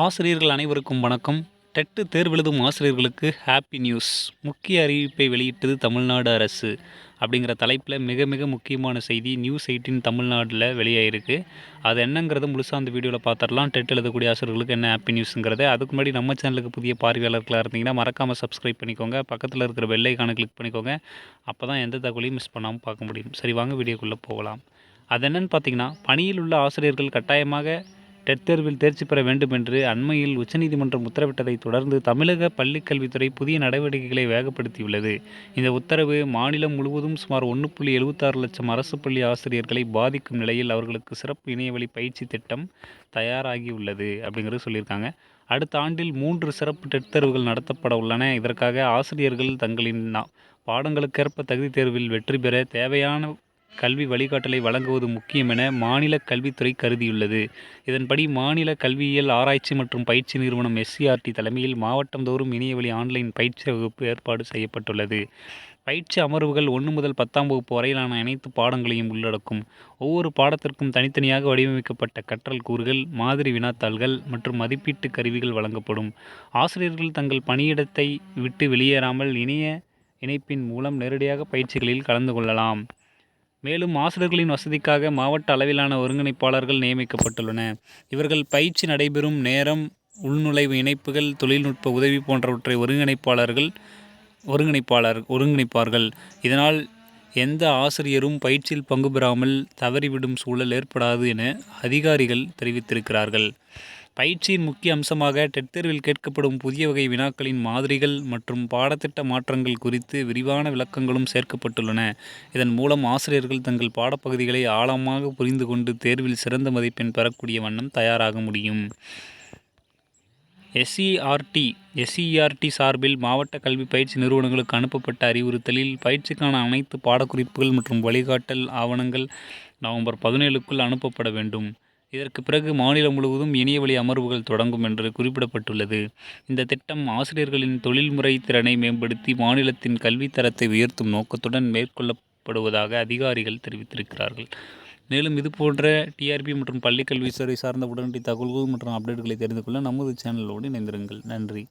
ஆசிரியர்கள் அனைவருக்கும் வணக்கம். டெட்டு தேர்வெழுதும் ஆசிரியர்களுக்கு ஹாப்பி நியூஸ் முக்கிய அறிவிப்பை வெளியிட்டது தமிழ்நாடு அரசு அப்படிங்கிற தலைப்பில் மிக மிக முக்கியமான செய்தி நியூஸ் எயிட்டின் தமிழ்நாட்டில் வெளியாகிருக்கு அது என்னங்கிறத முழுசாக அந்த வீடியோவில் பார்த்துடலாம் டெட் எழுதக்கூடிய ஆசிரியர்களுக்கு என்ன ஹாப்பி நியூஸுங்கிறது அதுக்கு முன்னாடி நம்ம சேனலுக்கு புதிய பார்வையாளர்களாக இருந்தீங்கன்னா மறக்காமல் சப்ஸ்கிரைப் பண்ணிக்கோங்க. பக்கத்தில் இருக்கிற வெள்ளைக்கான கிளிக் பண்ணிக்கோங்க. அப்போ தான் எந்த தகவலையும் மிஸ் பண்ணாமல் பார்க்க முடியும். சரி வாங்க வீடியோக்குள்ளே போகலாம். அது என்னென்னு பார்த்தீங்கன்னா பணியில் உள்ள ஆசிரியர்கள் கட்டாயமாக டெட் தேர்வில் தேர்ச்சி பெற வேண்டும் என்று அண்மையில் உச்சநீதிமன்றம் உத்தரவிட்டதை தொடர்ந்து தமிழக பள்ளிக்கல்வித்துறை புதிய நடவடிக்கைகளை வேகப்படுத்தியுள்ளது. இந்த உத்தரவு மாநிலம் முழுவதும் சுமார் ஒன்று புள்ளி எழுபத்தாறு லட்சம் அரசு பள்ளி ஆசிரியர்களை பாதிக்கும் நிலையில் அவர்களுக்கு சிறப்பு இணையவழி பயிற்சி திட்டம் தயாராகியுள்ளது அப்படிங்கிறது சொல்லியிருக்காங்க. அடுத்த ஆண்டில் மூன்று சிறப்பு டெட் தேர்வுகள் நடத்தப்பட உள்ளன. இதற்காக ஆசிரியர்கள் தங்களின் நா- பாடங்களுக்கேற்ப தகுதி தேர்வில் வெற்றி பெற தேவையான கல்வி வழிகாட்டலை வழங்குவது முக்கியம் என மாநில கல்வித்துறை கருதியுள்ளது. இதன்படி மாநில கல்வியியல் ஆராய்ச்சி மற்றும் பயிற்சி நிறுவனம் எஸ்சிஆர்டி தலைமையில் மாவட்டந்தோறும் இணையவழி ஆன்லைன் பயிற்சி வகுப்பு ஏற்பாடு செய்யப்பட்டுள்ளது. பயிற்சி அமர்வுகள் ஒன்று முதல் பத்தாம் வகுப்பு வரையிலான அனைத்து பாடங்களையும் உள்ளடக்கும். ஒவ்வொரு பாடத்திற்கும் தனித்தனியாக வடிவமைக்கப்பட்ட கற்றல் கூறுகள் மாதிரி வினாத்தாள்கள் மற்றும் மதிப்பீட்டு கருவிகள் வழங்கப்படும். ஆசிரியர்கள் தங்கள் பணியிடத்தை விட்டு வெளியேறாமல் இணைய இணைப்பின் மூலம் நேரடியாக பயிற்சிகளில் கலந்து கொள்ளலாம். மேலும் ஆசிரியர்களின் வசதிக்காக மாவட்ட அளவிலான ஒருங்கிணைப்பாளர்கள் நியமிக்கப்பட்டுள்ளன. இவர்கள் பயிற்சி நடைபெறும் நேரம் உள்நுழைவு இணைப்புகள் தொழில்நுட்ப உதவி போன்றவற்றை ஒருங்கிணைப்பாளர்கள் ஒருங்கிணைப்பாளர் ஒருங்கிணைப்பார்கள். இதனால் எந்த ஆசிரியரும் பயிற்சியில் பங்கு பெறாமல் தவறிவிடும் சூழல் ஏற்படாது என அதிகாரிகள் தெரிவித்திருக்கிறார்கள். பயிற்சியின் முக்கிய அம்சமாக டெட் தேர்வில் கேட்கப்படும் புதிய வகை வினாக்களின் மாதிரிகள் மற்றும் பாடத்திட்ட மாற்றங்கள் குறித்து விரிவான விளக்கங்களும் சேர்க்கப்பட்டுள்ளன. இதன் மூலம் ஆசிரியர்கள் தங்கள் பாடப்பகுதிகளை ஆழமாக புரிந்து கொண்டு தேர்வில் சிறந்த மதிப்பெண் பெறக்கூடிய வண்ணம் தயாராக முடியும். எஸ்சிஆர்டி எஸ்சிஆர்டி சார்பில் மாவட்ட கல்வி பயிற்சி நிறுவனங்களுக்கு அனுப்பப்பட்ட அறிவுறுத்தலில் பயிற்சிக்கான அனைத்து பாடக்குறிப்புகள் மற்றும் வழிகாட்டல் ஆவணங்கள் நவம்பர் பதினேழுக்குள் அனுப்பப்பட வேண்டும். இதற்கு பிறகு மாநிலம் முழுவதும் இணையவழி அமர்வுகள் தொடங்கும் என்று குறிப்பிடப்பட்டுள்ளது. இந்த திட்டம் ஆசிரியர்களின் தொழில்முறை திறனை மேம்படுத்தி மாநிலத்தின் கல்வித்தரத்தை உயர்த்தும் நோக்கத்துடன் மேற்கொள்ளப்படுவதாக அதிகாரிகள் தெரிவித்திருக்கிறார்கள். மேலும் இது போன்ற டிஆர்பி மற்றும் பள்ளிக்கல்வித்துறை சார்ந்த உடனடி தகவல்கள் மற்றும் அப்டேட்களை தெரிந்து கொள்ள நமது சேனலோடு இணைந்திருங்கள். நன்றி.